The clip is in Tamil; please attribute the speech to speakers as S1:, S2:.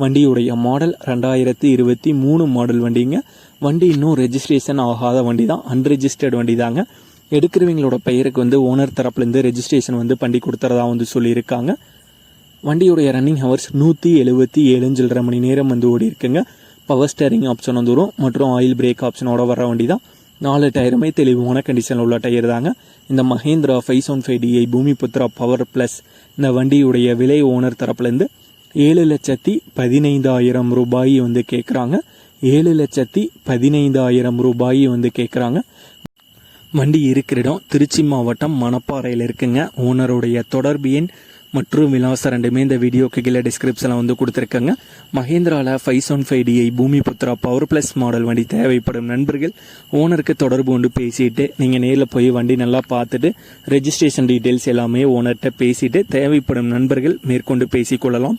S1: வண்டியுடைய மாடல் ரெண்டாயிரத்தி இருபத்தி மூணு மாடல் வண்டிங்க. வண்டி இன்னும் ரெஜிஸ்ட்ரேஷன் ஆகாத வண்டி தான் அன்ரெஜிஸ்டர்ட் வண்டி தாங்க எடுக்கிறவங்களோட பெயருக்கு வந்து ஓனர் தரப்புலேருந்து ரெஜிஸ்ட்ரேஷன் வந்து பண்ணி கொடுத்துறதா வந்து சொல்லியிருக்காங்க. வண்டியுடைய ரன்னிங் ஹவர்ஸ் நூற்றி எழுபத்தி ஏழுஞ்சில்ற மணி நேரம் வந்து ஓடி இருக்குங்க. பவர் ஸ்டேரிங் ஆப்ஷன் வந்து வரும். மற்றும் ஆயில் பிரேக் ஆப்ஷனோட வர வண்டி தான் நாலு டயருமே தெளிவான கண்டிஷனில் உள்ள டயர் தாங்க. இந்த Mahindra five one five DI Bhoomi Putra power plus இந்த வண்டியுடைய விலை ஓனர் தரப்புலேருந்து ஏழு லட்சத்தி பதினைந்தாயிரம் ரூபாய் வந்து கேட்குறாங்க ஏழு லட்சத்தி பதினைந்தாயிரம் ரூபாய் வந்து கேட்குறாங்க வண்டி இருக்கிற இடம் திருச்சி மாவட்டம் மணப்பாறையில் இருக்குங்க. ஓனருடைய தொடர்பு எண் மற்றும் விலாசம் ரெண்டுமே இந்த வீடியோக்கு கீழே டிஸ்கிரிப்ஷனில் வந்து கொடுத்துருக்கங்க. மஹேந்திராவில் five seven five DI Bhoomi Putra power plus model வண்டி தேவைப்படும் நண்பர்கள் ஓனருக்கு தொடர்பு கொண்டு பேசிட்டு நீங்கள் நேரில் போய் வண்டி நல்லா பார்த்துட்டு ரெஜிஸ்ட்ரேஷன் டீட்டெயில்ஸ் எல்லாமே ஓனர்கிட்ட பேசிட்டு தேவைப்படும் நண்பர்கள் மேற்கொண்டு பேசிக்கொள்ளலாம்.